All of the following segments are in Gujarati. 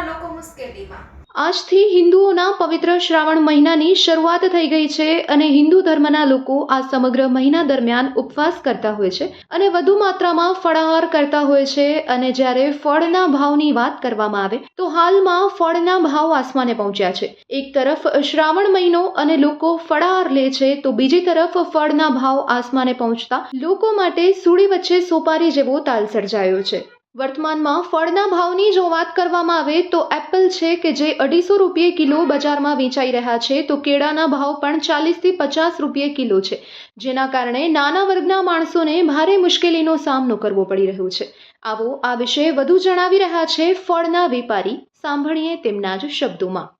ગામના લોકો મુશ્કેલીમાં. આજથી હિન્દુઓના પવિત્ર શ્રાવણ મહિનાની શરૂઆત થઈ ગઈ છે અને હિન્દુ ધર્મના લોકો આ સમગ્ર મહિના દરમિયાન ઉપવાસ કરતા હોય છે અને વધુ માત્રામાં ફળાહાર કરતા હોય છે અને જ્યારે ફળના ભાવની વાત કરવામાં આવે તો હાલમાં ફળના ભાવ આસમાને પહોંચ્યા છે. એક તરફ શ્રાવણ મહિનો અને લોકો ફળાહાર લે છે તો બીજી તરફ ફળના ભાવ આસમાને પહોંચતા લોકો માટે સુડી વચ્ચે સોપારી જેવો તાલ સર્જાયો છે. વર્તમાનમાં ફળના ભાવની જો વાત કરવામાં આવે તો એપલ છે કે જે અઢીસો રૂપિયે કિલો બજારમાં વેચાઈ રહ્યા છે, તો કેળાના ભાવ પણ ચાલીસથી પચાસ રૂપિયે કિલો છે. જેના કારણે નાના વર્ગના માણસોને ભારે મુશ્કેલીનો સામનો કરવો પડી રહ્યો છે. આવો આ વિશે વધુ જણાવી રહ્યા છે ફળના વેપારી. સાંભળીએ તેમના જ શબ્દોમાં.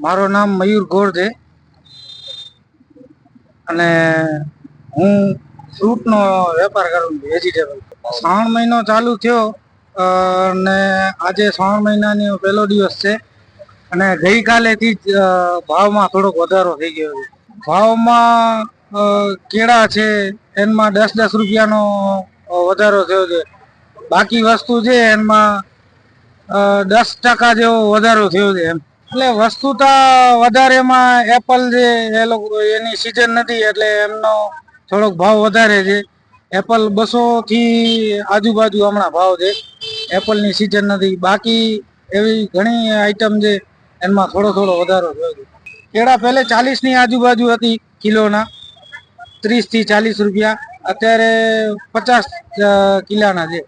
મારું નામ મયુર ગોર છે. અને હું ફ્રૂટનો વેપાર કરું વેજીટેબલ. શ્રાવણ મહિનો ચાલુ થયો અને આજે શ્રાવણ મહિનાનો પહેલો દિવસ છે. અને ગઈકાલેથી જ ભાવમાં થોડોક વધારો થઈ ગયો છે. ભાવમાં કેળા છે, એમાં દસ દસ રૂપિયાનો વધારો થયો છે. બાકી વસ્તુ છે એમાં દસ ટકા જેવો વધારો થયો છે એમ. એટલે વસ્તુ તો વધારેમાં એપલ છે એ લોકો, એની સિઝન નથી, એટલે એમનો થોડોક ભાવ વધારે છે. એપલ બસો થી આજુબાજુ હમણાં ભાવ છે. એપલની સિઝન નથી. બાકી એવી ઘણી આઈટમ છે. એમાં થોડો થોડો વધારો થયો છે. કેળા પહેલે ચાલીસની આજુબાજુ હતી કિલોના. ત્રીસથી ચાલીસ રૂપિયા. અત્યારે પચાસ કિલાના છે.